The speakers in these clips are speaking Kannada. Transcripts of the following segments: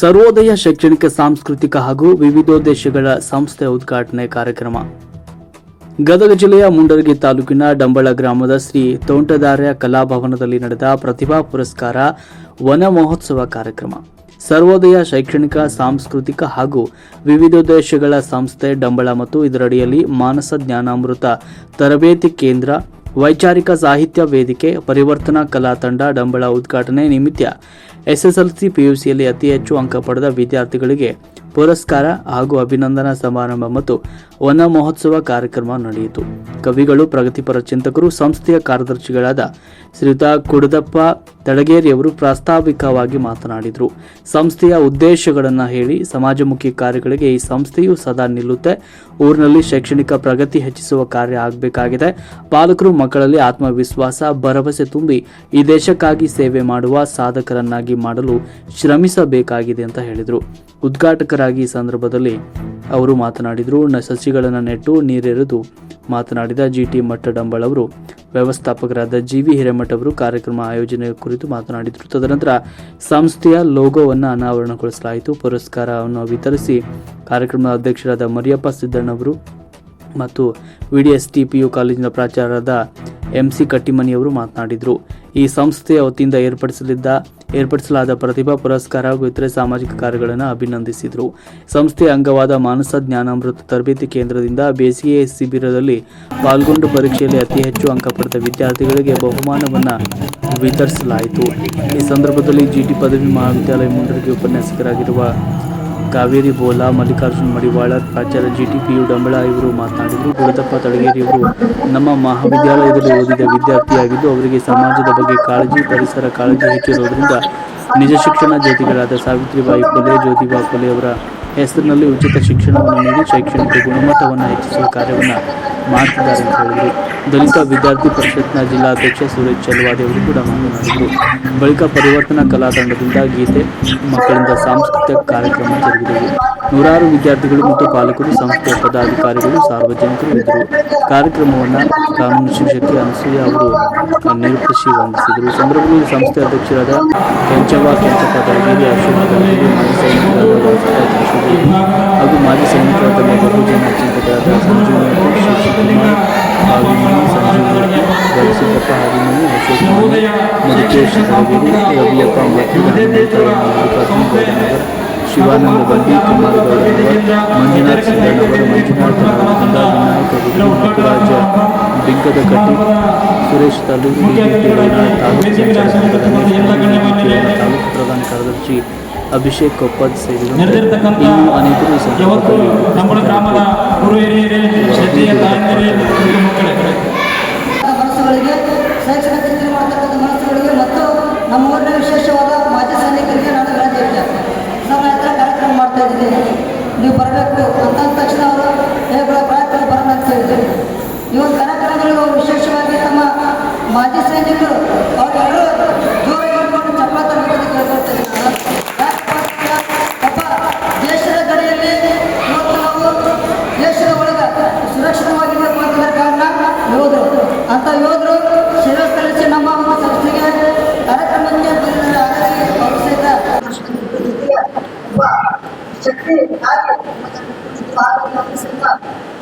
ಸರ್ವೋದಯ ಶೈಕ್ಷಣಿಕ, ಸಾಂಸ್ಕೃತಿಕ ಹಾಗೂ ವಿವಿಧೋದ್ದೇಶಗಳ ಸಂಸ್ಥೆ ಉದ್ಘಾಟನೆ ಕಾರ್ಯಕ್ರಮ. ಗದಗ ಜಿಲ್ಲೆಯ ಮುಂಡರಗಿ ತಾಲೂಕಿನ ಡಂಬಳ ಗ್ರಾಮದ ಶ್ರೀ ತೋಂಟದಾರ್ಯ ಕಲಾಭವನದಲ್ಲಿ ನಡೆದ ಪ್ರತಿಭಾ ಪುರಸ್ಕಾರ ವನ ಮಹೋತ್ಸವ ಕಾರ್ಯಕ್ರಮ. ಸರ್ವೋದಯ ಶೈಕ್ಷಣಿಕ, ಸಾಂಸ್ಕೃತಿಕ ಹಾಗೂ ವಿವಿಧೋದ್ದೇಶಗಳ ಸಂಸ್ಥೆ ಡಂಬಳ ಮತ್ತು ಇದರಡಿಯಲ್ಲಿ ಮಾನಸ ಜ್ಞಾನಾಮೃತ ತರಬೇತಿ ಕೇಂದ್ರ, ವೈಚಾರಿಕ ಸಾಹಿತ್ಯ ವೇದಿಕೆ, ಪರಿವರ್ತನಾ ಕಲಾ ತಂಡ ಡಂಬಳ ಉದ್ಘಾಟನೆ ನಿಮಿತ್ತ ಎಸ್ಎಸ್ಎಲ್ಸಿ ಪಿಯುಸಿಯಲ್ಲಿ ಅತಿ ಹೆಚ್ಚು ಅಂಕ ಪಡೆದ ವಿದ್ಯಾರ್ಥಿಗಳಿಗೆ ಪುರಸ್ಕಾರ ಹಾಗೂ ಅಭಿನಂದನಾ ಸಮಾರಂಭ ಮತ್ತು ವನ ಮಹೋತ್ಸವ ಕಾರ್ಯಕ್ರಮ ನಡೆಯಿತು. ಕವಿಗಳು, ಪ್ರಗತಿಪರ ಚಿಂತಕರು, ಸಂಸ್ಥೆಯ ಕಾರ್ಯದರ್ಶಿಗಳಾದ ಶ್ರೀತಾ ಕುಡದಪ್ಪ ತಡಗೇರಿಯವರು ಪ್ರಾಸ್ತಾವಿಕವಾಗಿ ಮಾತನಾಡಿದರು. ಸಂಸ್ಥೆಯ ಉದ್ದೇಶಗಳನ್ನು ಹೇಳಿ ಸಮಾಜಮುಖಿ ಕಾರ್ಯಗಳಿಗೆ ಈ ಸಂಸ್ಥೆಯು ಸದಾ ನಿಲ್ಲುತ್ತೆ. ಊರಿನಲ್ಲಿ ಶೈಕ್ಷಣಿಕ ಪ್ರಗತಿ ಹೆಚ್ಚಿಸುವ ಕಾರ್ಯ ಆಗಬೇಕಾಗಿದೆ. ಪಾಲಕರು ಮಕ್ಕಳಲ್ಲಿ ಆತ್ಮವಿಶ್ವಾಸ, ಭರವಸೆ ತುಂಬಿ ಈ ದೇಶಕ್ಕಾಗಿ ಸೇವೆ ಮಾಡುವ ಸಾಧಕರನ್ನಾಗಿ ಮಾಡಲು ಶ್ರಮಿಸಬೇಕಾಗಿದೆ ಅಂತ ಹೇಳಿದರು. ಉದ್ಘಾಟಕರಾಗಿ ಈ ಸಂದರ್ಭದಲ್ಲಿ ಅವರು ಮಾತನಾಡಿದರು. ಸಸಿಗಳನ್ನು ನೆಟ್ಟು ನೀರೆರೆದು ಮಾತನಾಡಿದ ಜಿ ಟಿ ಮಟ್ಟಡಂಬಳ್ ಅವರು. ವ್ಯವಸ್ಥಾಪಕರಾದ ಜಿ ವಿ ಹಿರೇಮಠ ಅವರು ಕಾರ್ಯಕ್ರಮ ಆಯೋಜನೆ ಕುರಿತು ಮಾತನಾಡಿದರು. ತದನಂತರ ಸಂಸ್ಥೆಯ ಲೋಗೋವನ್ನು ಅನಾವರಣಗೊಳಿಸಲಾಯಿತು. ಪುರಸ್ಕಾರವನ್ನು ವಿತರಿಸಿ ಕಾರ್ಯಕ್ರಮದ ಅಧ್ಯಕ್ಷರಾದ ಮರಿಯಪ್ಪ ಸಿದ್ದಣ್ಣವರು ಮತ್ತು ವಿಡಿಎಸ್ ಟಿಪಿಯು ಕಾಲೇಜಿನ ಪ್ರಾಚಾರ್ಯರಾದ ಎಂ ಸಿ ಕಟ್ಟಿಮನಿಯವರು ಮಾತನಾಡಿದರು. ಈ ಸಂಸ್ಥೆಯ ವತಿಯಿಂದ ಏರ್ಪಡಿಸಲಿದ್ದ, ಏರ್ಪಡಿಸಲಾದ ಪ್ರತಿಭಾ ಪುರಸ್ಕಾರ ಹಾಗೂ ಇತರೆ ಸಾಮಾಜಿಕ ಕಾರ್ಯಗಳನ್ನು ಅಭಿನಂದಿಸಿದರು. ಸಂಸ್ಥೆಯ ಅಂಗವಾದ ಮಾನಸ ಜ್ಞಾನಾಮೃತ ತರಬೇತಿ ಕೇಂದ್ರದಿಂದ ಬೇಸಿಗೆ ಶಿಬಿರದಲ್ಲಿ ಪಾಲ್ಗೊಂಡು ಪರೀಕ್ಷೆಯಲ್ಲಿ ಅತಿ ಹೆಚ್ಚು ಅಂಕ ಪಡೆದ ವಿದ್ಯಾರ್ಥಿಗಳಿಗೆ ಬಹುಮಾನವನ್ನು ವಿತರಿಸಲಾಯಿತು. ಈ ಸಂದರ್ಭದಲ್ಲಿ ಜಿಟಿ ಪದವಿ ಮಹಾವಿದ್ಯಾಲಯ ಮುಂಡರಗಿ ಉಪನ್ಯಾಸಕರಾಗಿರುವ ಕಾವೇರಿ ಬೋಲಾ, ಮಲ್ಲಿಕಾರ್ಜುನ್ ಮಡಿವಾಳ, ಪ್ರಾಚಾರ್ಯ G T P U Dambal ಇವರು ಮಾತನಾಡಿದರು. ಗುಡದಪ್ಪ ತಳಗೇರಿಯವರು ನಮ್ಮ ಮಹಾವಿದ್ಯಾಲಯದಲ್ಲಿ ಓದಿದ ವಿದ್ಯಾರ್ಥಿಯಾಗಿದ್ದು, ಅವರಿಗೆ ಸಮಾಜದ ಬಗ್ಗೆ ಕಾಳಜಿ, ಪರಿಸರ ಕಾಳಜಿ ಹೆಚ್ಚಿರುವುದರಿಂದ ನಿಜ ಶಿಕ್ಷಣ ಜ್ಯೋತಿಗಳಾದ ಸಾವಿತ್ರಿಬಾಯಿ ಫುಲೆ ಜ್ಯೋತಿಬಾ ಫುಲೆ ಅವರ ಹೆಸರಿನಲ್ಲಿ ಉಚಿತ ಶಿಕ್ಷಣವನ್ನು ನೀಡಿ ಶೈಕ್ಷಣಿಕ ಗುಣಮಟ್ಟವನ್ನು ಹೆಚ್ಚಿಸುವ ಕಾರ್ಯವನ್ನು ಮಾಡ್ತಿದ್ದಾರೆ ಅಂತ ಹೇಳಿದರು. ದಲಿತ ವಿದ್ಯಾರ್ಥಿ ಪರಿಷತ್ನ ಜಿಲ್ಲಾಧ್ಯಕ್ಷ ಸುರೇಶ್ ಚಲವಾದಿ ಅವರು ಕೂಡ ಮಾತನಾಡಿದರು. ಬಳಿಕ ಪರಿವರ್ತನಾ ಕಲಾ ತಂಡದಿಂದ ಗೀತೆ, ಮಕ್ಕಳಿಂದ ಸಾಂಸ್ಕೃತಿಕ ಕಾರ್ಯಕ್ರಮ ಜರುಗಿದವು ನೂರಾರು ವಿದ್ಯಾರ್ಥಿಗಳು ಮತ್ತು ಪಾಲಕರು, ಸಂಸ್ಥೆಯ ಪದಾಧಿಕಾರಿಗಳು, ಸಾರ್ವಜನಿಕರು ಇದ್ದರು. ಕಾರ್ಯಕ್ರಮವನ್ನು ಕಾನೂನು ಶಿಕ್ಷಕಿ ಅನಸೂಯ ಅವರು ನಿರೂಪಿಸಿ ವಂದಿಸಿದರು. ಸಂದರ್ಭದಲ್ಲಿ ಸಂಸ್ಥೆ ಅಧ್ಯಕ್ಷರಾದ ಕೆಂಚವ್ವ, ಕೆಂಚಪ್ಪ ದಳಗೇರಿ ಅಶೋಕ ಮಾಜಿ ಹಾಗೂ ಮಾಜಿ ಸೈನಿಕರಾದ ಬಹುಜನ ಚಿಂತಕರಾದ ಸಂಜೀವ್ ಮೂರ್ತಿ ಶಶಿಕುಮಾರ್ ಹಾವಿಮನಿ ಸಂಜೀವ್ ಮೂರ್ತಿ ಗವಿಸಿದ್ದಪ್ಪ ಹಾವಿಮನಿ ಅಶೋಕ್ ಮನಿ ಮಧುಕೇಶ್ ದಳಗೇರಿ ರವಿಯಪ್ಪ ಮತ್ತು ಮಲ್ಲಿಕಾರ್ಜುನ ಗೌಡನಗರ್ ಶಿವಾನಂದ ಬಂಡಿ ಕುಮಾರ ಗೌಡನಗರ್ ಮಂಜುನಾಥ್ ಸಿದ್ದಣ್ಣವರ ಮಂಜುನಾಥ್ ನವಲಗುಂದ ವಿನಾಯಕ ಗುಡಿ ಮುತ್ತುರಾಜ ಬಿಂಕದಕಟ್ಟಿ ಸುರೇಶ್ ತಾಲೂಕು ಬಿಜೆಪಿ ತಾಲೂಕು ಸಂಚಾಲಕ ರಮೇಶ್ ಬಿಜೆಪಿ ತಾಲೂಕು ಪ್ರಧಾನ ಕಾರ್ಯದರ್ಶಿ ಅಭಿಷೇಕ್ ಕೊಪ್ಪದ್ ಸೇರಿದಂತೆ ಇನ್ನು ಅನೇಕರು ನಮ್ಮ ಗ್ರಾಮದ ಗುರು ಹಿರಿಯರೇ ಶೈಕ್ಷಣಿಕ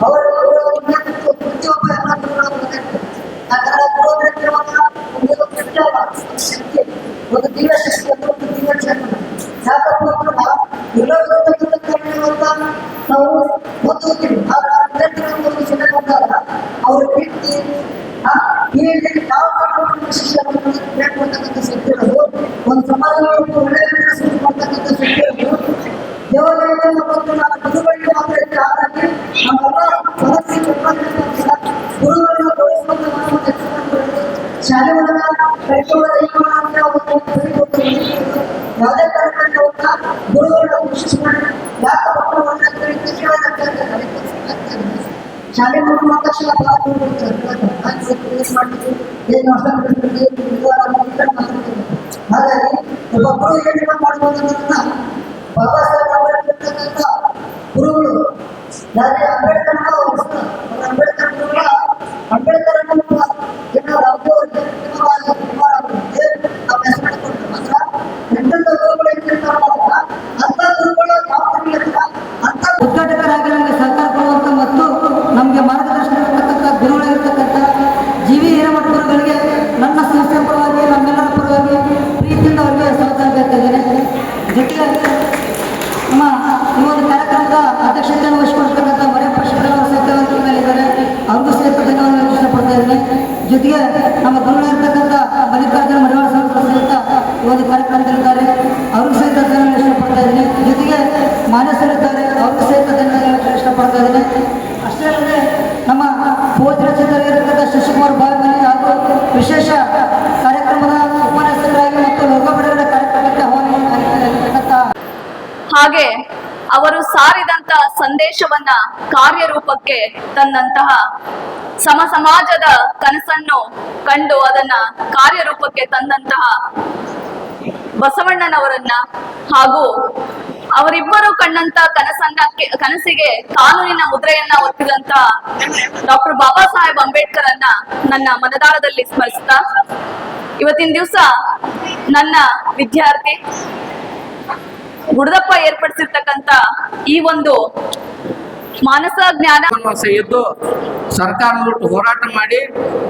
ಅವರ ಪ್ರತಿಯೊಬ್ಬ ಎಲ್ಲ ಶಕ್ತಿ ಒಂದು ದಿವ್ಯ ಶಕ್ತಿ ಅಂತ ಒಂದು ದಿವ್ಯ ಚೇತನ ಯಾಕಪ್ಪ ಅಂದ್ರೆ ಇರೋದಕ್ಕಂತ ಕಾರಣವಂತ ನಾವು ಓದ್ತೀವಿ ಆದ್ರೆ ಆ ವಿದ್ಯಾರ್ಥಿಗಳು ಒಂದು ಜನ ಬಂದಾಗ ಅವ್ರ ವ್ಯಕ್ತಿ ಆ, ಈ ರೀತಿ ಯಾವ ಕಾರಣವನ್ನು ಶಿಕ್ಷಣವನ್ನು ಬೇಕು ಅಂತಕ್ಕಂಥ ಶಕ್ತಿ ಇರೋದು ಒಂದು ಸಮಾಜವನ್ನು ಒಳ್ಳೆಯ ರೀತಿಯಲ್ಲಿ ಸೃಷ್ಟಿ ಮಾಡ್ತಕ್ಕಂಥ ಶಕ್ತಿ ಇರೋದು ದೇವಾಲಯದಲ್ಲಿ ಮತ್ತು ನಮ್ಮ ಗುರುಗಳಿಗೆ ಮಾತ್ರ ಇದೆ ಹಾಗಾಗಿ ನಮ್ಮೆಲ್ಲ ಸದಸ್ಯ ಗುರುಗಳನ್ನ ಗೌರವಿಸುವಂತ ನಾವು ತೆಗೆದುಕೊಂಡು ಶಾಲೆಗಳನ್ನ ಕೈಗೊಳ್ಳುವ ಅಂತ ಒಂದು ಬರೀಬಹುದು. ಯಾವುದೇ ಕಾರಣಕ್ಕೆ ಅವ್ರನ್ನ ಗುರುಗಳನ್ನ ಪೋಷಿಸ್ಕೊಂಡು ಯಾಕೆ ಮಕ್ಕಳು ಒಳ್ಳೆ ರೀತಿ ಕೇಳೋದಕ್ಕೆ ಶಾಲೆ ಮಕ್ಕಳು ಅಂದ ತಕ್ಷಣ ಬಹಳ ದೂರ ಹೋಗ್ತಾರೆ. ಹಾಗೆ ಸ್ವಲ್ಪ ಏನ್ ಮಾಡ್ತೀವಿ ಏನು ಅರ್ಥ ಮಾಡ್ತೀವಿ ಏನು ಇದು ಅನ್ನೋ ಅಂತ ಮಾತಾಡ್ತೀವಿ. ಹಾಗಾಗಿ ಒಬ್ಬ ಗುರು ಏನಿಲ್ಲ ಮಾಡ್ಬೋದು ಅನ್ನೋದನ್ನ ಬಾಬಾ ಸಾಹೇಬ್ ಅಂಬೇಡ್ಕರ್ ಅಂತಕ್ಕಂಥ ಗುರುಗಳು ಯಾರೇ ಅಂಬೇಡ್ಕರ್ ಅವ್ರ ಹೆಸರು. ಅವ್ರ ಅಂಬೇಡ್ಕರ್ ಗುರುಗಳ ಅಂಬೇಡ್ಕರ್ ಅನ್ನೋ ಒಬ್ಬ ಜನ ರಾಜ್ಯ ಅವ್ರಿಗೆ ನಮ್ಮ ಹೆಸರು ಕೊಟ್ಟರು. ಅಂದ್ರೆ ಎಂತೆಂಥ ಗುರುಗಳು ಇರ್ತಿರ್ತಾರಲ್ಲ, ಆ ಜೊತೆಗೆ ನಮ್ಮ ಈ ಒಂದು ಕಾರ್ಯಕ್ರಮದ ಅಧ್ಯಕ್ಷತೆಯನ್ನು ವಹಿಸಿಕೊಳ್ತಕ್ಕಂಥ ಮರಿಯಪ್ಪ ಶಿವರಾಮ ಸತ್ಯವಂತರ ಮೇಲೆ ಇದ್ದಾರೆ ಅವ್ರಿಗೂ ಸಹಿತ ಧನ್ಯವಾದಗಳನ್ನು ಇಷ್ಟಪಡ್ತಾ ಇದ್ದೀನಿ ಜೊತೆಗೆ ನಮ್ಮ ಗುರುಗಳಾಗಿರ್ತಕ್ಕಂಥ ಮಲ್ಲಿಕಾರ್ಜುನ ಮಡಿವಾಳ ಸಾಹೇಬರು ಸಹಿತ ಈ ಒಂದು ಕಾರ್ಯಕ್ರಮದಲ್ಲಿದ್ದಾರೆ ಅವ್ರಿಗೂ ಸಹಿತ ಧನ್ಯವಾದ ಇಷ್ಟಪಡ್ತಾ ಇದ್ದೀನಿ ಜೊತೆಗೆ ಮಾನಸರಿದ್ದಾರೆ, ಅವರು ಸಹಿತ ಧನ್ಯವಾದ ಇಷ್ಟಪಡ್ತಾ ಇದ್ದೀನಿ ಅಷ್ಟೇ ಅಲ್ಲದೆ ನಮ್ಮ ಪೋಜರ ಚಿತ್ರ ಇರತಕ್ಕಂಥ ಶಶಿಕುಮಾರ್ ಬಾಲ್ಮನಿ ಹಾಗೂ ವಿಶೇಷ ಕಾರ್ಯಕ್ರಮದ ಉಪನ್ಯಾಸಕರಾಗಿ ಮತ್ತು ಲೋಕ ಬಿಡುಗಡೆ ಕಾರ್ಯಕ್ರಮಕ್ಕೆ ಹಾಗೆ ಅವರು ಸಾರಿದಂತ ಸಂದೇಶವನ್ನ ಕಾರ್ಯರೂಪಕ್ಕೆ ತಂದಂತಹ ಸಮ ಸಮಾಜದ ಕನಸನ್ನು ಕಂಡು ಅದನ್ನ ಕಾರ್ಯರೂಪಕ್ಕೆ ತಂದಂತಹ ಬಸವಣ್ಣನವರನ್ನ ಹಾಗೂ ಅವರಿಬ್ಬರು ಕಂಡಂತ ಕನಸನ್ನ ಕನಸಿಗೆ ಕಾನೂನಿನ ಮುದ್ರೆಯನ್ನ ಒತ್ತಿದಂತ ಡಾಕ್ಟರ್ ಬಾಬಾ ಸಾಹೇಬ್ ಅಂಬೇಡ್ಕರ್ ಅನ್ನ ನನ್ನ ಮನದಾಳದಲ್ಲಿ ಸ್ಮರಿಸ್ತಾ, ಇವತ್ತಿನ ದಿವಸ ನನ್ನ ವಿದ್ಯಾರ್ಥಿ ಗುಡದಪ್ಪ ಏರ್ಪಡಿಸಿರ್ತಕ್ಕಂತ ಈ ಒಂದು ಮಾನಸ ಜ್ಞಾನ. ಎದ್ದು ಇದ್ದು ಸರ್ಕಾರದ ಹೋರಾಟ ಮಾಡಿ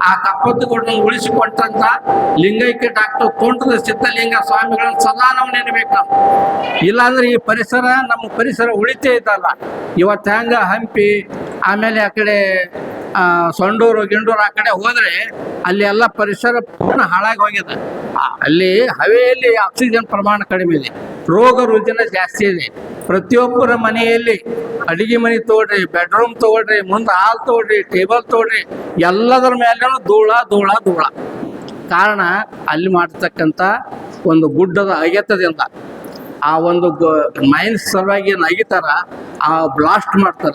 ಆ ಕಪ್ಪತ್ತುಗಳನ್ನು ಉಳಿಸಿಕೊಂಡಂತ ಲಿಂಗೈಕ್ಯ ಡಾಕ್ಟರ್ ತೋಂಟದ ಸಿದ್ಧಲಿಂಗ ಸ್ವಾಮಿಗಳನ್ನ ಸದಾ ನಾವು ನೆನಬೇಕು ನಾವು. ಇಲ್ಲಾಂದ್ರೆ ಈ ಪರಿಸರ, ನಮ್ಮ ಪರಿಸರ ಉಳಿತೇ ಇದ್ದಲ್ಲ. ಇವತ್ತು ಹೆಂಗ ಹಂಪಿ, ಆಮೇಲೆ ಆ ಕಡೆ ಸೊಂಡೂರು, ಗಿಂಡೂರು ಆ ಕಡೆ ಹೋದ್ರೆ ಅಲ್ಲಿ ಎಲ್ಲ ಪರಿಸರ ಪೂರ್ಣ ಹಾಳಾಗಿ ಹೋಗಿದೆ. ಅಲ್ಲಿ ಹವೆಯಲ್ಲಿ ಆಕ್ಸಿಜನ್ ಪ್ರಮಾಣ ಕಡಿಮೆ ಇದೆ. ರೋಗ ರುಜಿನ ಜಾಸ್ತಿ ಇದೆ. ಪ್ರತಿಯೊಬ್ಬರ ಮನೆಯಲ್ಲಿ ಅಡಿಗೆ ಮನೆ ತಗೊಳ್ರಿ ಬೆಡ್ರೂಮ್ ತಗೊಳ್ರಿ ಮುಂದೆ ಹಾಲ್ ತಗೊಳ್ರಿ ಟೇಬಲ್ ತಗೊಳ್ರಿ ಎಲ್ಲದರ ಮೇಲೆ ಧೂಳ ಧೂಳ ಧೂಳ. ಕಾರಣ ಅಲ್ಲಿ ಮಾಡ್ತಕ್ಕಂಥ ಒಂದು ಗುಡ್ಡದ ಅಗೆತದಿಂದ ಆ ಒಂದು ಮೈನ್ಸ್ ಸಲುವಾಗಿ ಏನು ಆ ಬ್ಲಾಸ್ಟ್ ಮಾಡ್ತಾರ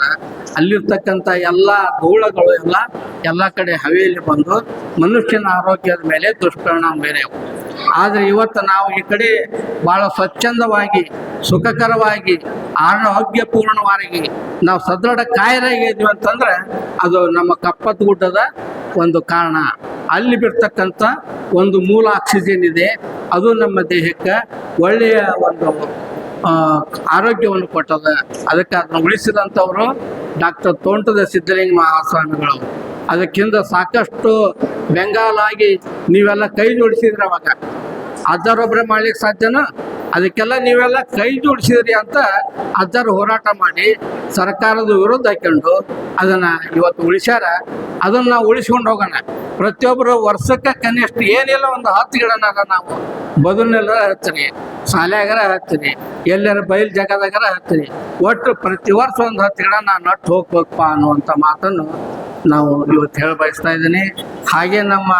ಅಲ್ಲಿರ್ತಕ್ಕಂಥ ಎಲ್ಲ ಧೂಳಗಳು ಎಲ್ಲ ಎಲ್ಲ ಕಡೆ ಹವೆಯಲ್ಲಿ ಬಂದು ಮನುಷ್ಯನ ಆರೋಗ್ಯದ ಮೇಲೆ ದುಷ್ಪರಿಣಾಮ ಬೇರೆ. ಆದರೆ ಇವತ್ತು ನಾವು ಈ ಕಡೆ ಭಾಳ ಸ್ವಚ್ಛಂದವಾಗಿ, ಸುಖಕರವಾಗಿ, ಆರೋಗ್ಯಪೂರ್ಣವಾಗಿ ನಾವು ಸದೃಢ ಕಾಯಿರಾಗಿದ್ವಿ ಅಂತಂದ್ರೆ ಅದು ನಮ್ಮ ಕಪ್ಪತ್ತು ಗುಡ್ಡದ ಒಂದು ಕಾರಣ. ಅಲ್ಲಿ ಬಿಡ್ತಕ್ಕಂಥ ಒಂದು ಮೂಲ ಆಕ್ಸಿಜನ್ ಇದೆ. ಅದು ನಮ್ಮ ದೇಹಕ್ಕೆ ಒಳ್ಳೆಯ ಒಂದು ಆರೋಗ್ಯವನ್ನು ಕೊಟ್ಟದ. ಅದಕ್ಕೆ ಅದನ್ನು ಉಳಿಸಿದಂಥವರು ಡಾಕ್ಟರ್ ತೋಂಟದ ಸಿದ್ದಲಿಂಗ ಮಹಾಸ್ವಾಮಿಗಳು. ಅದಕ್ಕಿಂತ ಸಾಕಷ್ಟು ಬೆಂಗಾಲಾಗಿ ನೀವೆಲ್ಲ ಕೈ ಜೋಡಿಸಿದ್ರೆ ಅವಾಗ. ಅದರೊಬ್ಬರೇ ಮಾಡ್ಲಿಕ್ಕೆ ಸಾಧ್ಯನಾ? ಅದಕ್ಕೆಲ್ಲ ನೀವೆಲ್ಲ ಕೈ ಜೋಡಿಸಿದ್ರಿ ಅಂತ ಅಜ್ಜರು ಹೋರಾಟ ಮಾಡಿ ಸರ್ಕಾರದ ವಿರುದ್ಧ ಹಾಕೊಂಡು ಅದನ್ನ ಇವತ್ತು ಉಳಿಸ್ಯಾರ. ಅದನ್ನ ನಾವು ಉಳಿಸ್ಕೊಂಡು ಹೋಗೋಣ. ಪ್ರತಿಯೊಬ್ಬರು ವರ್ಷಕ್ಕೆ ಕನಿಷ್ಠ ಏನಿಲ್ಲ ಒಂದು ಹತ್ತು ಗಿಡನಾರ ನಾವು. ಬದುನೆಲ್ಲ ಹಚ್ಚಿರಿ ಶಾಲೆಯಾಗರ ಹಚ್ಚಿರಿ ಎಲ್ಲರ ಬಯಲು ಜಾಗದಾಗರ ಹಚ್ಚಿರಿ ಒಟ್ಟು ಪ್ರತಿ ವರ್ಷ ಒಂದು ಹತ್ತು ಗಿಡ ನಾನು ನಟ್ಟು ಹೋಗ್ಬೇಕಪ್ಪ ಅನ್ನುವಂಥ ಮಾತನ್ನು ನಾವು ಇವತ್ತು ಹೇಳ ಬಯಸ್ತಾ ಇದ್ದೀನಿ. ಹಾಗೆ ನಮ್ಮ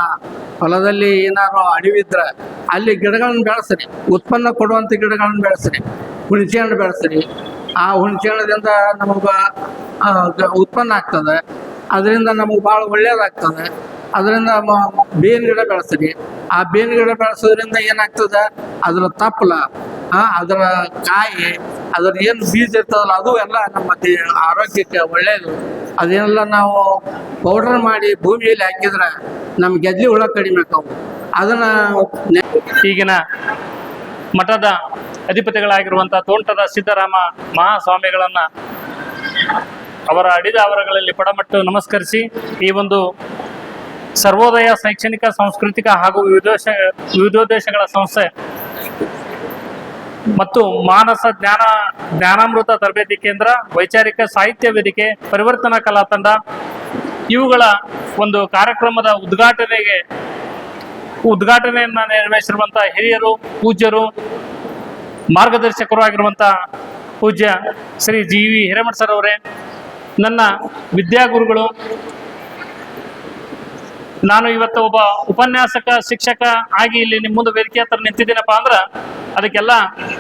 ಹೊಲದಲ್ಲಿ ಏನಾದ್ರು ಅಡಿವಿದ್ರೆ ಅಲ್ಲಿ ಗಿಡಗಳನ್ನ ಬೆಳೆಸ್ರಿ. ಉತ್ಪನ್ನ ಕೊಡುವಂಥ ಗಿಡಗಳನ್ನ ಬೆಳೆಸ್ರಿ. ಹುಣಸೆ ಹಣ್ಣು ಬೆಳೆಸ್ರಿ. ಆ ಹುಣಸೆ ಹಣ್ಣದಿಂದ ನಮಗೆ ಉತ್ಪನ್ನ ಆಗ್ತದೆ. ಅದರಿಂದ ನಮಗೆ ಭಾಳ ಒಳ್ಳೇದಾಗ್ತದೆ. ಅದರಿಂದ ಬೇವಿನ ಗಿಡ ಬೆಳೆಸ್ರಿ. ಆ ಬೇವಿನ ಗಿಡ ಬೆಳೆಸೋದ್ರಿಂದ ಏನಾಗ್ತದೆ? ಅದರ ತಪ್ಪಲ ಅದರ ಕಾಯಿ, ಅದರ ಏನು ಬೀಜ ಇರ್ತದಲ್ಲ, ಅದು ಎಲ್ಲ ನಮ್ಮ ಆರೋಗ್ಯಕ್ಕೆ ಒಳ್ಳೆಯದು ಅದನ್ನೆಲ್ಲ ನಾವು ಪೌಡರ್ ಮಾಡಿ ಭೂಮಿಯಲ್ಲಿ ಹಾಕಿದ್ರೆ ನಮ್ಮ ಗೆದ್ಲಿ ಹುಳ ಕಡಿಮೆ ಆಕವು ಅದನ್ನ ಈಗಿನ ಮಠದ ಅಧಿಪತಿಗಳಾಗಿರುವಂತಹ ತೋಂಟದ ಸಿದ್ದರಾಮ ಮಹಾಸ್ವಾಮಿಗಳನ್ನ ಅವರ ಅಡಿದ ಅವರಗಳಲ್ಲಿ ಪಡಮಟ್ಟು ನಮಸ್ಕರಿಸಿ, ಈ ಒಂದು ಸರ್ವೋದಯ ಶೈಕ್ಷಣಿಕ, ಸಾಂಸ್ಕೃತಿಕ ಹಾಗೂ ವಿವಿಧೋಶ ವಿವಿಧೋದ್ದೇಶಗಳ ಸಂಸ್ಥೆ ಮತ್ತು ಮಾನಸ ಜ್ಞಾನ, ಜ್ಞಾನಾಮೃತ ತರಬೇತಿ ಕೇಂದ್ರ, ವೈಚಾರಿಕ ಸಾಹಿತ್ಯ ವೇದಿಕೆ, ಪರಿವರ್ತನಾ ಕಲಾ ತಂಡ, ಇವುಗಳ ಒಂದು ಕಾರ್ಯಕ್ರಮದ ಉದ್ಘಾಟನೆಗೆ, ಉದ್ಘಾಟನೆಯನ್ನ ನೆರವೇರಿಸಿರುವಂತಹ ಹಿರಿಯರು, ಪೂಜ್ಯರು, ಮಾರ್ಗದರ್ಶಕರು ಆಗಿರುವಂತಹ ಪೂಜ್ಯ Shri G V Hiremath sir ಅವರೇ, ನನ್ನ ವಿದ್ಯಾಗುರುಗಳು ನಾನು ಇವತ್ತು ಒಬ್ಬ ಉಪನ್ಯಾಸಕ, ಶಿಕ್ಷಕ ಆಗಿ ಇಲ್ಲಿ ನಿಮ್ಮ ಮುಂದೆ ವೇದಿಕೆ ಹತ್ರ ನಿಂತಿದ್ದೀನಪ್ಪ ಅಂದ್ರೆ ಅದಕ್ಕೆಲ್ಲ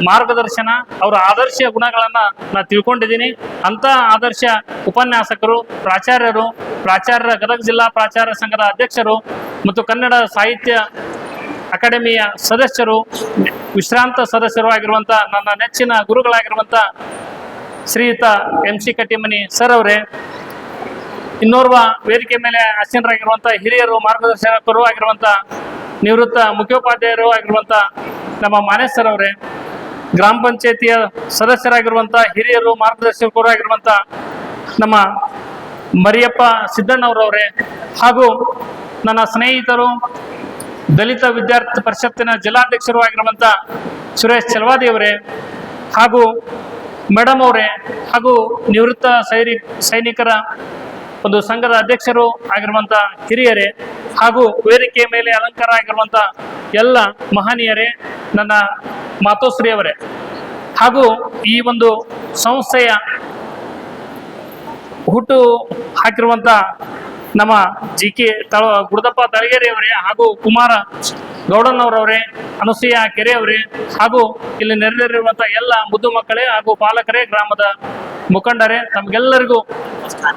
ಮಾರ್ಗದರ್ಶನ, ಅವರ ಆದರ್ಶ ಗುಣಗಳನ್ನ ನಾನು ತಿಳ್ಕೊಂಡಿದ್ದೀನಿ. ಅಂತ ಆದರ್ಶ ಉಪನ್ಯಾಸಕರು, ಪ್ರಾಚಾರ್ಯರು ಪ್ರಾಚಾರ್ಯರ ಗದಗ ಜಿಲ್ಲಾ ಪ್ರಾಚಾರ್ಯ ಸಂಘದ ಅಧ್ಯಕ್ಷರು ಮತ್ತು ಕನ್ನಡ ಸಾಹಿತ್ಯ ಅಕಾಡೆಮಿಯ ಸದಸ್ಯರು, ವಿಶ್ರಾಂತ ಸದಸ್ಯರು ಆಗಿರುವಂಥ ನನ್ನ ನೆಚ್ಚಿನ ಗುರುಗಳಾಗಿರುವಂಥ ಶ್ರೀಯುತ ಎಂ ಸಿ ಕಟ್ಟಿಮನಿ ಸರ್ ಅವರೇ ಇನ್ನೋರ್ವ ವೇದಿಕೆ ಮೇಲೆ ಆಸೀನರಾಗಿರುವಂಥ ಹಿರಿಯರು, ಮಾರ್ಗದರ್ಶಕರು ಆಗಿರುವಂಥ ನಿವೃತ್ತ ಮುಖ್ಯೋಪಾಧ್ಯಾಯರು ಆಗಿರುವಂಥ ನಮ್ಮ ಮಾನೇಶ್ ಸರ್ ಅವರೇ, ಗ್ರಾಮ ಪಂಚಾಯತಿಯ ಸದಸ್ಯರಾಗಿರುವಂಥ ಹಿರಿಯರು, ಮಾರ್ಗದರ್ಶಕರು ಆಗಿರುವಂಥ ನಮ್ಮ ಮರಿಯಪ್ಪ ಸಿದ್ದಣ್ಣವರವರೇ ಹಾಗೂ ನನ್ನ ಸ್ನೇಹಿತರು, ದಲಿತ ವಿದ್ಯಾರ್ಥಿ ಪರಿಷತ್ತಿನ ಜಿಲ್ಲಾಧ್ಯಕ್ಷರು ಆಗಿರುವಂಥ ಸುರೇಶ್ ಚಲವಾದಿ ಅವರೇ ಹಾಗೂ ಮೇಡಮ್ ಅವರೇ ಹಾಗೂ ನಿವೃತ್ತ ಸೈರಿ ಸೈನಿಕರ ಒಂದು ಸಂಘದ ಅಧ್ಯಕ್ಷರು ಆಗಿರುವಂತ ಕಿರಿಯರೇ ಹಾಗೂ ವೇದಿಕೆ ಮೇಲೆ ಅಲಂಕಾರ ಆಗಿರುವಂತ ಎಲ್ಲ ಮಹನೀಯರೇ, ನನ್ನ ಮಾತೋಶ್ರೀಯವರೇ ಹಾಗೂ ಈ ಒಂದು ಸಂಸ್ಥೆಯ ಹುಟ್ಟು ಹಾಕಿರುವಂತ ನಮ್ಮ ಜಿ ಕೆ ತಳ, ಗುಡದಪ್ಪ ತಳಗೇರಿಯವರೇ ಹಾಗೂ ಕುಮಾರ ಗೌಡನವರವರೇ, ಅನಸೂಯ ಕೆರೆಯವರೇ ಹಾಗೂ ಇಲ್ಲಿ ನೆರೆದಿರುವಂತಹ ಎಲ್ಲ ಮುದ್ದು ಮಕ್ಕಳೇ ಹಾಗೂ ಪಾಲಕರೇ ಗ್ರಾಮದ ಮುಖಂಡರೇ, ತಮಗೆಲ್ಲರಿಗೂ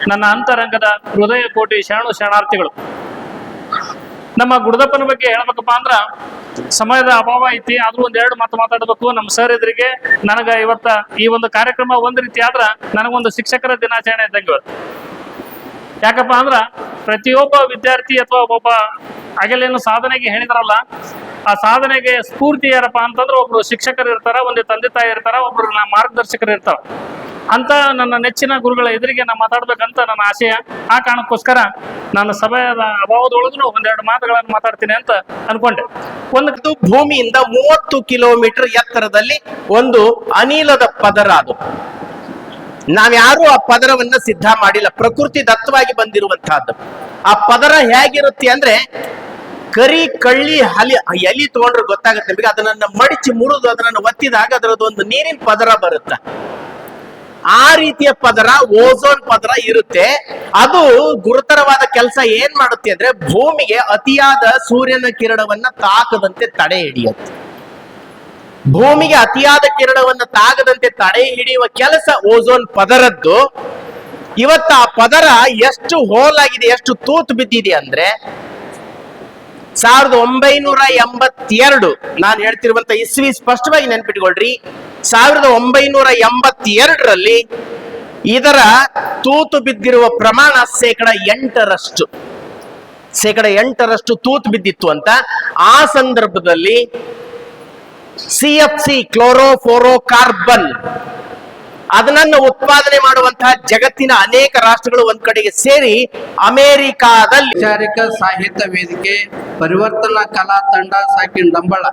ನನ್ನ ಅಂತರಂಗದ ಹೃದಯ ಕೋಟಿ ಶರಣು ಶರಣಾರ್ಥಿಗಳು. ನಮ್ಮ ಗುಡದಪ್ಪನ ಬಗ್ಗೆ ಹೇಳ್ಬೇಕಪ್ಪ ಅಂದ್ರ, ಸಮಯದ ಅಭಾವ ಐತಿ, ಆದ್ರೂ ಒಂದ್ ಎರಡು ಮಾತು ಮಾತಾಡಬೇಕು. ನಮ್ಮ ಸರ್ ಎದುರಿಗೆ ನನಗ ಇವತ್ತ ಈ ಒಂದು ಕಾರ್ಯಕ್ರಮ ಒಂದ್ ರೀತಿ ಆದ್ರ, ನನಗೊಂದು ಶಿಕ್ಷಕರ ದಿನಾಚರಣೆ ಇದ್ದಂಗೆ. ಇವತ್ತು ಯಾಕಪ್ಪ ಅಂದ್ರ ಪ್ರತಿಯೊಬ್ಬ ವಿದ್ಯಾರ್ಥಿ ಅಥವಾ ಒಬ್ಬ ಅಗಲೇನು ಸಾಧನೆಗೆ ಹೇಳಿದ್ರಲ್ಲ, ಆ ಸಾಧನೆಗೆ ಸ್ಫೂರ್ತಿ ಯಾರಪ್ಪ ಅಂತಂದ್ರೆ ಒಬ್ರು ಶಿಕ್ಷಕರು ಇರ್ತಾರ, ಒಂದು ತಂದೆ ತಾಯಿ ಇರ್ತಾರ, ಒಬ್ರು ಮಾರ್ಗದರ್ಶಕರು ಇರ್ತಾರ. ಅಂತ ನನ್ನ ನೆಚ್ಚಿನ ಗುರುಗಳ ಎದುರಿಗೆ ನಾ ಮಾತಾಡ್ಬೇಕಂತ ನನ್ನ ಆಶಯ. ಆ ಕಾರಣಕ್ಕೋಸ್ಕರ ನಾನು ಸಭೆಯ ಅಭಾವದೊಳಗೂ ಒಂದೆರಡು ಮಾತುಗಳನ್ನು ಮಾತಾಡ್ತೀನಿ ಅಂತ ಅನ್ಕೊಂಡೆ. ಒಂದು ಭೂಮಿಯಿಂದ ಮೂವತ್ತು ಕಿಲೋಮೀಟರ್ ಎತ್ತರದಲ್ಲಿ ಒಂದು ಅನಿಲದ ಪದರ ಅದು ನಾವ್ಯಾರು ಆ ಪದರವನ್ನ ಸಿದ್ಧ ಮಾಡಿಲ್ಲ. ಪ್ರಕೃತಿ ದತ್ತವಾಗಿ ಬಂದಿರುವಂತಹದ್ದು ಆ ಪದರ ಹೇಗಿರುತ್ತೆ ಅಂದ್ರೆ, ಕರಿ, ಕಳ್ಳಿ, ಹಲಿ ಎಲಿ ತಗೊಂಡ್ರೆ ಗೊತ್ತಾಗುತ್ತೆ. ನಿಮಗೆ ಅದನ್ನ ಮಡಿಚಿ ಮುರಿದು ಅದನ್ನ ಒತ್ತಿದಾಗ ಅದರದ್ದು ಒಂದು ನೀರಿನ ಪದರ ಬರುತ್ತೆ. ಆ ರೀತಿಯ ಪದರ, ಓಝೋನ್ ಪದರ ಇರುತ್ತೆ. ಅದು ಗುರುತರವಾದ ಕೆಲಸ ಏನ್ ಮಾಡುತ್ತೆ ಅಂದ್ರೆ, ಭೂಮಿಗೆ ಅತಿಯಾದ ಸೂರ್ಯನ ಕಿರಣವನ್ನ ತಾಕದಂತೆ ತಡೆ ಹಿಡಿಯುತ್ತೆ. ಭೂಮಿಗೆ ಅತಿಯಾದ ಕಿರಣವನ್ನು ತಾಗದಂತೆ ತಡೆ ಹಿಡಿಯುವ ಕೆಲಸ ಓಝೋನ್ ಪದರದ್ದು. ಇವತ್ತು ಆ ಪದರ ಎಷ್ಟು ಹೋಲಾಗಿದೆ, ಎಷ್ಟು ತೂತು ಬಿದ್ದಿದೆ ಅಂದ್ರೆ ಸಾವಿರದ ಒಂಬೈನೂರ ಎಂಬತ್ತೆರಡು. ನಾನು ಹೇಳ್ತಿರುವಂತ ಇಸ್ವಿ ಸ್ಪಷ್ಟವಾಗಿ ನೆನ್ಪಿಟ್ಕೊಳ್ರಿ. ಸಾವಿರದ ಒಂಬೈನೂರ ಎಂಬತ್ತೆರಡರಲ್ಲಿ ಇದರ ತೂತು ಬಿದ್ದಿರುವ ಪ್ರಮಾಣ ಶೇಕಡ ಎಂಟರಷ್ಟು. ಶೇಕಡ ಎಂಟರಷ್ಟು ತೂತು ಬಿದ್ದಿತ್ತು ಅಂತ ಆ ಸಂದರ್ಭದಲ್ಲಿ C F C chlorofluoro carbon ಅದನ್ನ ಉತ್ಪಾದನೆ ಮಾಡುವಂತಹ ಜಗತ್ತಿನ ಅನೇಕ ರಾಷ್ಟ್ರಗಳು ಒಂದ್ ಕಡೆಗೆ ಸೇರಿ ಅಮೆರಿಕಾದಲ್ಲಿ. ವೈಚಾರಿಕ ಸಾಹಿತ್ಯ ವೇದಿಕೆ, ಪರಿವರ್ತನಾ ಕಲಾ ತಂಡ ಸಾಕಿನ್ ಡಂಬಳ.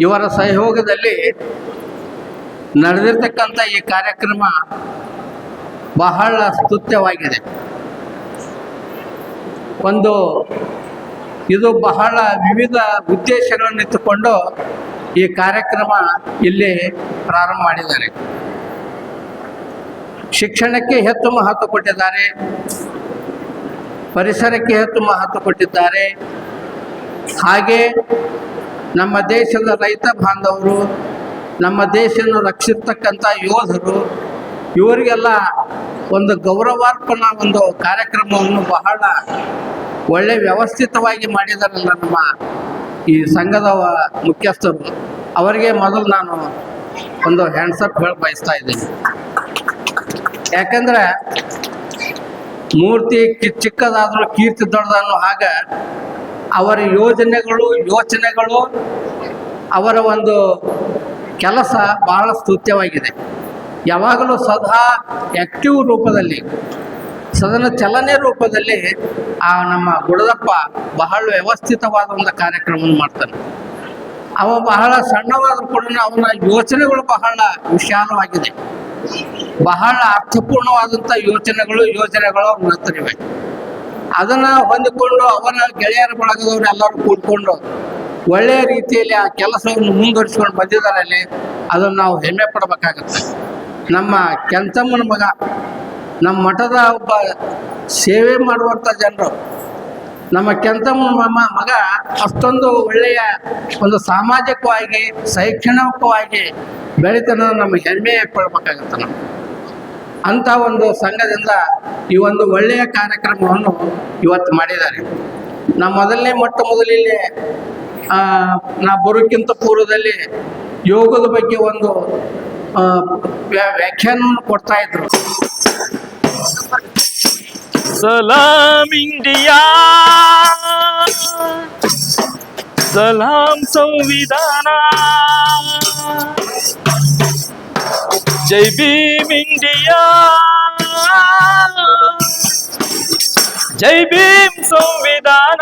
ಇವರ ಸಹಯೋಗದಲ್ಲಿ ನಡೆದಿರ್ತಕ್ಕಂಥ ಈ ಕಾರ್ಯಕ್ರಮ ಬಹಳ ಸ್ತುತ್ಯವಾಗಿದೆ ಒಂದು ಇದು ಬಹಳ ವಿವಿಧ ಉದ್ದೇಶಗಳನ್ನು ಇಟ್ಟುಕೊಂಡು ಈ ಕಾರ್ಯಕ್ರಮ ಇಲ್ಲಿ ಪ್ರಾರಂಭ ಮಾಡಿದ್ದಾರೆ. ಶಿಕ್ಷಣಕ್ಕೆ ಹೆಚ್ಚು ಮಹತ್ವ ಕೊಟ್ಟಿದ್ದಾರೆ. ಪರಿಸರಕ್ಕೆ ಹೆಚ್ಚು ಮಹತ್ವ ಕೊಟ್ಟಿದ್ದಾರೆ. ಹಾಗೆ ನಮ್ಮ ದೇಶದ ರೈತ ಬಾಂಧವರು, ನಮ್ಮ ದೇಶವನ್ನು ರಕ್ಷಿಸ್ತಕ್ಕಂಥ ಯೋಧರು ಇವರಿಗೆಲ್ಲ ಒಂದು ಗೌರವಾರ್ಪಣ ಒಂದು ಕಾರ್ಯಕ್ರಮವನ್ನು ಬಹಳ ಒಳ್ಳೆ ವ್ಯವಸ್ಥಿತವಾಗಿ ಮಾಡಿದಾರಲ್ಲ ನಮ್ಮ ಈ ಸಂಘದ ಮುಖ್ಯಸ್ಥರು. ಅವರಿಗೆ ಮೊದಲು ನಾನು ಒಂದು ಹ್ಯಾಂಡ್ಸಪ್ ಹೇಳಿ ಬಯಸ್ತಾ ಇದ್ದೀನಿ. ಯಾಕಂದ್ರೆ ಮೂರ್ತಿ ಚಿಕ್ಕದಾದ್ರೂ ಕೀರ್ತಿ ದೊಡ್ಡದನ್ನು ಹಾಗ ಅವರ ಯೋಜನೆಗಳು, ಯೋಚನೆಗಳು ಅವರ ಒಂದು ಕೆಲಸ ಬಹಳ ಸ್ತುತ್ಯವಾಗಿದೆ. ಯಾವಾಗಲೂ ಸದಾ ಆ್ಯಕ್ಟಿವ್ ರೂಪದಲ್ಲಿ, ಸದನ ಚಲನೆ ರೂಪದಲ್ಲಿ ಆ ನಮ್ಮ ಗುಡದಪ್ಪ ಬಹಳ ವ್ಯವಸ್ಥಿತವಾದ ಒಂದು ಕಾರ್ಯಕ್ರಮವನ್ನು ಮಾಡ್ತಾನೆ. ಅವ ಬಹಳ ಸಣ್ಣವಾದರೂ ಕೂಡ ಅವನ ಯೋಚನೆಗಳು ಬಹಳ ವಿಶಾಲವಾಗಿದೆ. ಬಹಳ ಅರ್ಥಪೂರ್ಣವಾದಂಥ ಯೋಚನೆಗಳು, ಯೋಜನೆಗಳು ಅವನ ಅದನ್ನು ಹೊಂದಿಕೊಂಡು ಅವನ ಗೆಳೆಯರ ಬಳಗದವರು ಎಲ್ಲರೂ ಕೂಡ್ಕೊಂಡು ಒಳ್ಳೆಯ ರೀತಿಯಲ್ಲಿ ಆ ಕೆಲಸವನ್ನು ಮುಂದುವರಿಸಿಕೊಂಡು ಬಂದಿದ್ದಾರೆ ಅಲ್ಲಿ, ಅದನ್ನು ನಾವು ಹೆಮ್ಮೆ ಪಡಬೇಕಾಗತ್ತೆ. ನಮ್ಮ ಕೆಂಚಮ್ಮನ ಮಗ, ನಮ್ಮ ಮಠದ ಒಬ್ಬ ಸೇವೆ ಮಾಡುವಂಥ ಜನರು. ನಮ್ಮ ಕೆಂತಮ್ಮನ ಮಮ್ಮ, ಮಗ ಅಷ್ಟೊಂದು ಒಳ್ಳೆಯ ಒಂದು ಸಾಮಾಜಿಕವಾಗಿ, ಶೈಕ್ಷಣಿಕವಾಗಿ ಬೆಳೀತನ ನಮ್ಮ ಹೆಮ್ಮೆ ಕೊಡ್ಬೇಕಾಗತ್ತೆ ನಾವು ಅಂತ ಒಂದು ಸಂಘದಿಂದ ಈ ಒಂದು ಒಳ್ಳೆಯ ಕಾರ್ಯಕ್ರಮವನ್ನು ಇವತ್ತು ಮಾಡಿದ್ದಾರೆ. ನಾ ಮೊದಲನೇ ಮೊಟ್ಟ ಮೊದಲಿಲ್ಲಿ ನಾ ಬರೋಕ್ಕಿಂತ ಪೂರ್ವದಲ್ಲಿ ಯೋಗದ ಬಗ್ಗೆ ಒಂದು ಆ, ವ್ಯಾ- ವ್ಯಾಖ್ಯಾನವನ್ನು ಕೊಡ್ತಾ ಇದ್ರು ಸಲಾಂ ಇಂಡಿಯಾ ಸಲಾಂ ಸಂವಿಧಾನ ಜೈ ಭೀಮ್ ಇಂಡಿಯಾ ಜೈ ಭೀಮ್ ಸಂವಿಧಾನ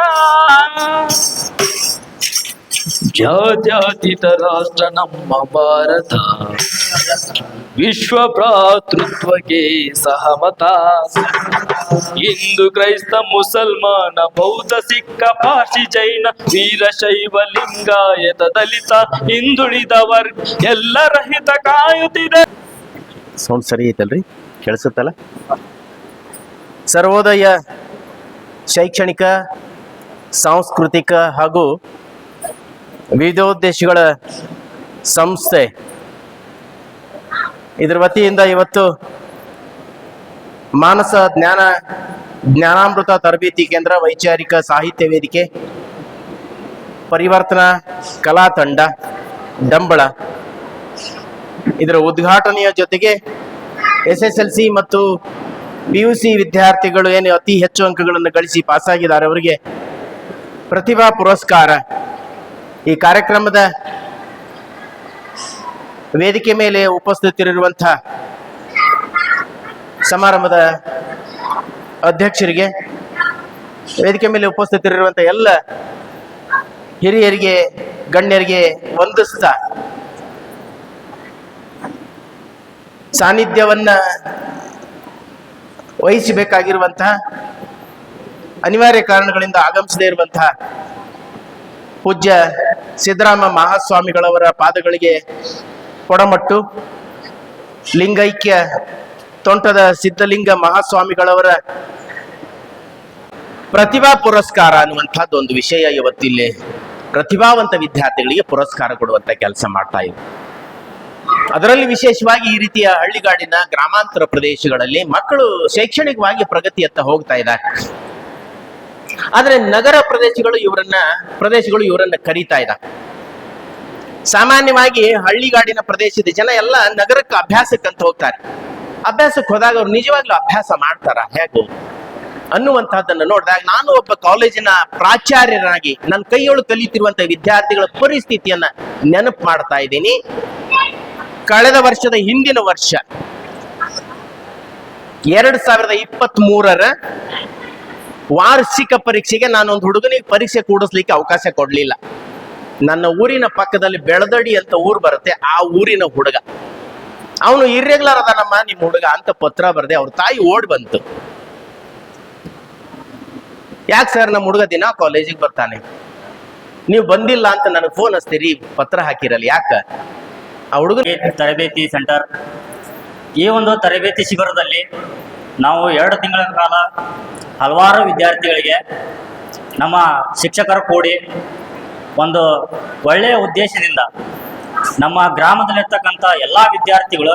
ಜಾತ್ಯತೀತ ರಾಷ್ಟ್ರ ನಮ್ಮ ಭಾರತ ವಿಶ್ವ ಭ್ರಾತೃತ್ವಕ್ಕೆ ಸಹಮತ ಹಿಂದೂ ಕ್ರೈಸ್ತ ಮುಸಲ್ಮಾನ ಬೌದ್ಧ ಸಿಕ್ಕ ಪಾರ್ಸಿ ಜೈನ ವೀರಶೈವ ಲಿಂಗಾಯತ ದಲಿತ ಹಿಂದುಳಿದ ವರ್ಗ ಎಲ್ಲ ರಹಿತ ಕಾಯುತ್ತಿದೆ. ಸೌಂಡ್ ಸರಿ ಐತಲ್ರಿ? ಕೇಳಿಸುತ್ತಲ್ಲ? ಸರ್ವೋದಯ ಶೈಕ್ಷಣಿಕ ಸಾಂಸ್ಕೃತಿಕ ಹಾಗೂ ವಿವಿಧೋದ್ದೇಶಗಳ ಸಂಸ್ಥೆ ಇದರ ವತಿಯಿಂದ ಇವತ್ತು ಮಾನಸ ಜ್ಞಾನ, ಜ್ಞಾನಾಮೃತ ತರಬೇತಿ ಕೇಂದ್ರ ವೈಚಾರಿಕ ಸಾಹಿತ್ಯ ವೇದಿಕೆ, ಪರಿವರ್ತನಾ ಕಲಾ ತಂಡ, ಡಂಬಳ. ಇದರ ಉದ್ಘಾಟನೆಯ ಜೊತೆಗೆ ಎಸ್ ಎಸ್ ಎಲ್ ಸಿ ಮತ್ತು ಪಿ ಯು ಸಿ ವಿದ್ಯಾರ್ಥಿಗಳು ಏನು ಅತಿ ಹೆಚ್ಚು ಅಂಕಗಳನ್ನು ಗಳಿಸಿ ಪಾಸಾಗಿದ್ದಾರೆ, ಅವರಿಗೆ ಪ್ರತಿಭಾ ಪುರಸ್ಕಾರ. ಈ ಕಾರ್ಯಕ್ರಮದ ವೇದಿಕೆ ಮೇಲೆ ಉಪಸ್ಥಿತರಿರುವಂತಹ ಸಮಾರಂಭದ ಅಧ್ಯಕ್ಷರಿಗೆ, ವೇದಿಕೆ ಮೇಲೆ ಉಪಸ್ಥಿತರಿರುವಂಥ ಎಲ್ಲ ಹಿರಿಯರಿಗೆ, ಗಣ್ಯರಿಗೆ ವಂದಿಸ್ತಾ ಸಾನ್ನಿಧ್ಯವನ್ನ ವಹಿಸಬೇಕಾಗಿರುವಂತಹ ಅನಿವಾರ್ಯ ಕಾರಣಗಳಿಂದ ಆಗಮಿಸದೇ ಇರುವಂತಹ ಪೂಜ್ಯ ಸಿದ್ದರಾಮ ಮಹಾಸ್ವಾಮಿಗಳವರ ಪಾದಗಳಿಗೆ ಕೊಡಮಟ್ಟು, ಲಿಂಗೈಕ್ಯ, ತೋಂಟದ ಸಿದ್ಧಲಿಂಗ ಮಹಾಸ್ವಾಮಿಗಳವರ ಪ್ರತಿಭಾ ಪುರಸ್ಕಾರ ಅನ್ನುವಂಥದ್ದು ಒಂದು ವಿಷಯ ಇವತ್ತಿಲ್ಲಿ. ಪ್ರತಿಭಾವಂತ ವಿದ್ಯಾರ್ಥಿಗಳಿಗೆ ಪುರಸ್ಕಾರ ಕೊಡುವಂತ ಕೆಲಸ ಮಾಡ್ತಾ ಇದೆ ಅದರಲ್ಲಿ ವಿಶೇಷವಾಗಿ ಈ ರೀತಿಯ ಹಳ್ಳಿಗಾಡಿನ ಗ್ರಾಮಾಂತರ ಪ್ರದೇಶಗಳಲ್ಲಿ ಮಕ್ಕಳು ಶೈಕ್ಷಣಿಕವಾಗಿ ಪ್ರಗತಿಯತ್ತ ಹೋಗ್ತಾ ಇದ್ದಾರೆ. ಆದ್ರೆ ನಗರ ಪ್ರದೇಶಗಳು ಇವರನ್ನ ಪ್ರದೇಶಗಳು ಇವರನ್ನ ಕರೀತಾ ಇದ್ದಾರೆ. ಸಾಮಾನ್ಯವಾಗಿ ಹಳ್ಳಿಗಾಡಿನ ಪ್ರದೇಶದ ಜನ ಎಲ್ಲ ನಗರಕ್ಕೆ ಅಭ್ಯಾಸಕ್ಕೆ ಅಭ್ಯಾಸಕ್ಕಂತ ಹೋಗ್ತಾರೆ. ಅಭ್ಯಾಸಕ್ಕೆ ಹೋದಾಗ ಅವ್ರು ನಿಜವಾಗ್ಲೂ ಅಭ್ಯಾಸ ಮಾಡ್ತಾರ. ಹೇಗೆ? ಅನ್ನುವಂತಹದ್ದನ್ನು ನೋಡಿದಾಗ ನಾನು ಒಬ್ಬ ಕಾಲೇಜಿನ ಪ್ರಾಚಾರ್ಯರಾಗಿ ನನ್ನ ಕೈಯೊಳು ಕಲಿತಿರುವಂತ ವಿದ್ಯಾರ್ಥಿಗಳ ಪರಿಸ್ಥಿತಿಯನ್ನ ನೆನಪು ಮಾಡ್ತಾ ಇದ್ದೀನಿ. ಕಳೆದ ವರ್ಷದ ಹಿಂದಿನ ವರ್ಷ, ಎರಡ್ ಸಾವಿರದ ಇಪ್ಪತ್ತ್ ಮೂರರ ವಾರ್ಷಿಕ ಪರೀಕ್ಷೆಗೆ ನಾನೊಂದು ಹುಡುಗನಿಗೆ ಪರೀಕ್ಷೆ ಕೂಡಿಸ್ಲಿಕ್ಕೆ ಅವಕಾಶ ಕೊಡ್ಲಿಲ್ಲ. ನನ್ನ ಊರಿನ ಪಕ್ಕದಲ್ಲಿ ಬೆಳದಡಿ ಅಂತ ಊರು ಬರುತ್ತೆ, ಆ ಊರಿನ ಹುಡುಗ. ಅವನು ಇರ್ರೆಗ್ಯುಲರ್ ಅದಾನಮ್ಮ ನಿಮ್ಮ ಹುಡುಗ ಅಂತ ಪತ್ರ ಬರದೆ, ಅವ್ರ ತಾಯಿ ಓಡ್ ಬಂತು. ಯಾಕೆ ಸರ್ ನಮ್ಮ ಹುಡುಗ ದಿನ ಕಾಲೇಜಿಗೆ ಬರ್ತಾನೆ? ನೀವು ಬಂದಿಲ್ಲ ಅಂತ ನನಗೆ ಫೋನ್ ಹಚ್ತೀರಿ, ಪತ್ರ ಹಾಕಿರಲ್ಲ ಯಾಕ? ಆ ಹುಡುಗ ತರಬೇತಿ ಸೆಂಟರ್ ಈ ಒಂದು ತರಬೇತಿ ಶಿಬಿರದಲ್ಲಿ ನಾವು ಎರಡು ತಿಂಗಳ ಕಾಲ ಹಲವಾರು ವಿದ್ಯಾರ್ಥಿಗಳಿಗೆ ನಮ್ಮ ಶಿಕ್ಷಕರು ಕೂಡಿ ಒಂದು ಒಳ್ಳೆಯ ಉದ್ದೇಶದಿಂದ ನಮ್ಮ ಗ್ರಾಮದಲ್ಲಿರ್ತಕ್ಕಂಥ ಎಲ್ಲ ವಿದ್ಯಾರ್ಥಿಗಳು